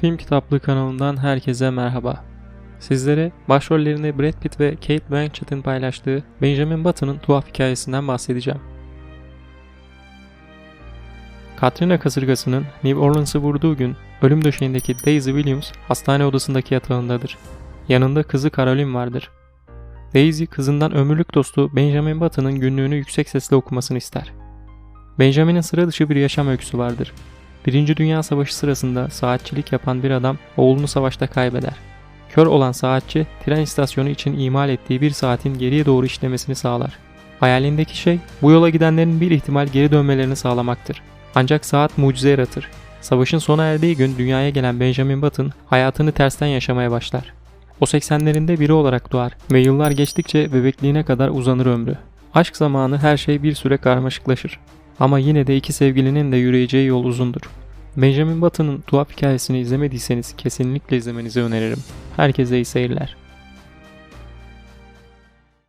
Film Kitaplığı kanalından herkese merhaba. Sizlere başrollerini Brad Pitt ve Kate Blanchett'in paylaştığı Benjamin Button'ın tuhaf hikayesinden bahsedeceğim. Katrina kasırgasının New Orleans'ı vurduğu gün ölüm döşeğindeki Daisy Williams hastane odasındaki yatağındadır. Yanında kızı Caroline vardır. Daisy kızından ömürlük dostu Benjamin Button'ın günlüğünü yüksek sesle okumasını ister. Benjamin'in sıra dışı bir yaşam öyküsü vardır. Birinci Dünya Savaşı sırasında saatçilik yapan bir adam oğlunu savaşta kaybeder. Kör olan saatçi tren istasyonu için imal ettiği bir saatin geriye doğru işlemesini sağlar. Hayalindeki şey bu yola gidenlerin bir ihtimal geri dönmelerini sağlamaktır. Ancak saat mucize yaratır. Savaşın sona erdiği gün dünyaya gelen Benjamin Button hayatını tersten yaşamaya başlar. O 80'lerinde biri olarak doğar ve yıllar geçtikçe bebekliğine kadar uzanır ömrü. Aşk zamanı her şey bir süre karmaşıklaşır. Ama yine de iki sevgilinin de yürüyeceği yol uzundur. Benjamin Button'ın tuhaf hikayesini izlemediyseniz kesinlikle izlemenizi öneririm. Herkese iyi seyirler.